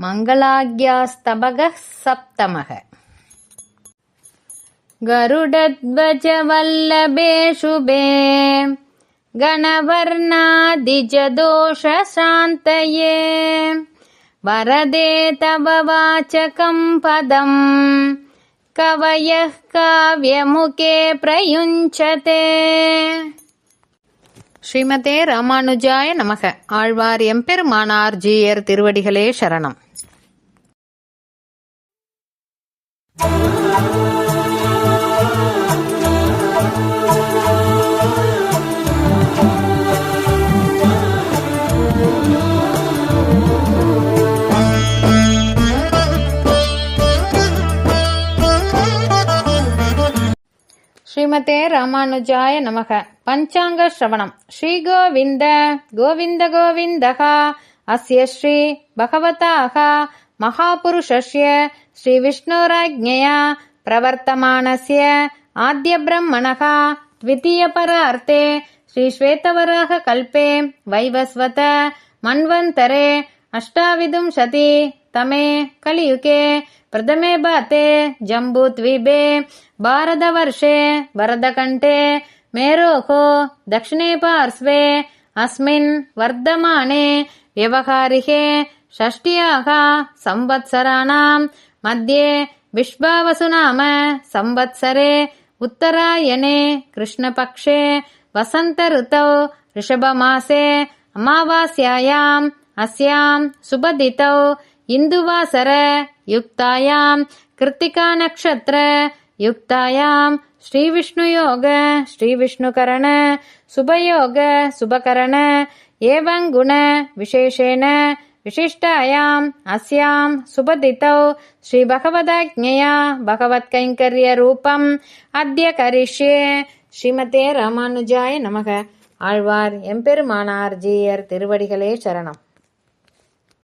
मङ्गलाज्ञास्तबगः सप्तमः। गरुडध्वजवल्लभे शुभे। गणवर्णादिजदोषशान्तये। वरदे तव वाचकं पदम्। कवयः काव्यमुखे प्रयुञ्चते ஸ்ரீமதே ராமானுஜாய நமக ஆழ்வார் எம்பெருமானார் ஜீயர் திருவடிகளே சரணம் Thank you. श्रीमते रामानुजाय नमः पञ्चाङ्गश्रवणम् श्रीगोविन्द गोविन्द गोविन्दः अस्य श्री भगवताः महापुरुषस्य श्रीविष्णोराज्ञया प्रवर्तमानस्य आद्यब्रह्मणः द्वितीयपरार्थे श्रीश्वेतवराहकल्पे वैवस्वत मन्वन्तरे अष्टाविदुंशति तमे कलियुगे प्रथमे बाते जम्बूद्वीपे भारतवर्षे वरदकण्ठे मेरोः दक्षिणे पार्श्वे अस्मिन् वर्धमाने व्यवहारिके षष्ट्याः संवत्सराणाम् मध्ये विश्वावसु नाम संवत्सरे उत्तरायणे कृष्णपक्षे वसन्तऋतौ ऋषभमासे अमावास्यायाम् अस्याम् सुबदितौ इन्दुवासर युक्तायाम् कृत्तिकानक्षत्र युक्तायाम् श्रीविष्णुयोग श्रीविष्णुकरण शुभयोग शुभकरण एवं गुण विशेषेण विशिष्टायाम् अस्याम् सुबदितौ श्रीभगवदाज्ञया भगवत्कैङ्कर्यरूपम् अद्य करिष्ये ஸ்ரீமதே ராமானுஜாய நமக ஆழ்வார் எம்பெருமானார் ஜீயர் திருவடிகளே சரணம்